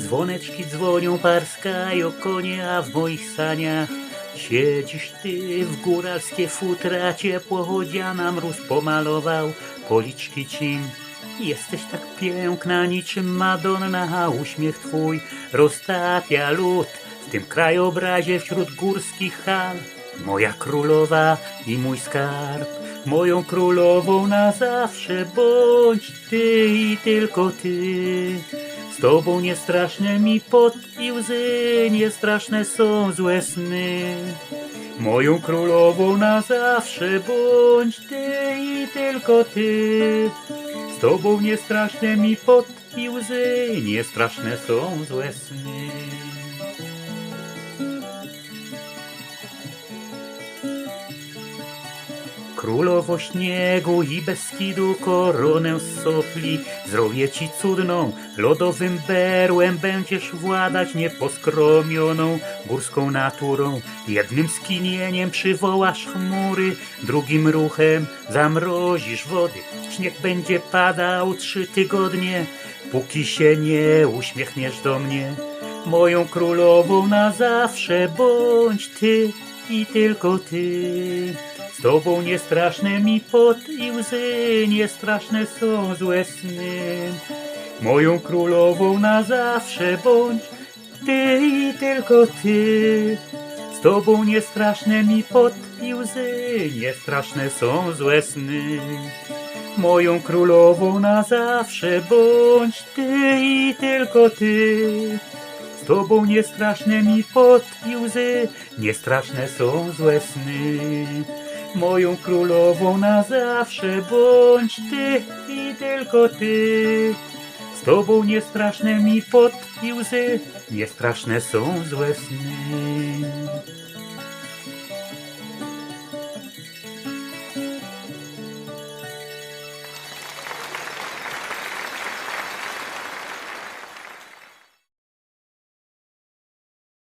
Dzwoneczki dzwonią, parskają konie, a w moich saniach Siedzisz ty w góralskie futra, ciepło chodziana, mróz pomalował policzki cim. Jesteś tak piękna, niczym Madonna, a uśmiech twój roztapia lód w tym krajobrazie wśród górskich hal. Moja królowa i mój skarb, moją królową na zawsze bądź ty i tylko ty. Z tobą nie straszne mi pot i łzy, nie straszne są złe sny. Moją królową na zawsze bądź ty i tylko ty. Z tobą nie straszne mi pot i łzy, nie straszne są złe sny. Królowo śniegu i Beskidu koronę sopli. Zrobię ci cudną, lodowym berłem Będziesz władać nieposkromioną górską naturą. Jednym skinieniem przywołasz chmury Drugim ruchem zamrozisz wody. Śnieg będzie padał trzy tygodnie Póki się nie uśmiechniesz do mnie. Moją królową na zawsze bądź ty i tylko ty. Z tobą nie straszne mi pot i łzy, nie straszne są złe sny. Moją królową na zawsze bądź ty i tylko ty. Z tobą nie straszne mi pot i łzy, nie straszne są złe sny. Moją królową na zawsze bądź ty i tylko ty. Z tobą nie straszne mi pot i łzy, nie straszne są złe sny. Moją królową na zawsze bądź ty i tylko ty. Z tobą nie straszne mi pot i łzy, nie straszne są złe sny.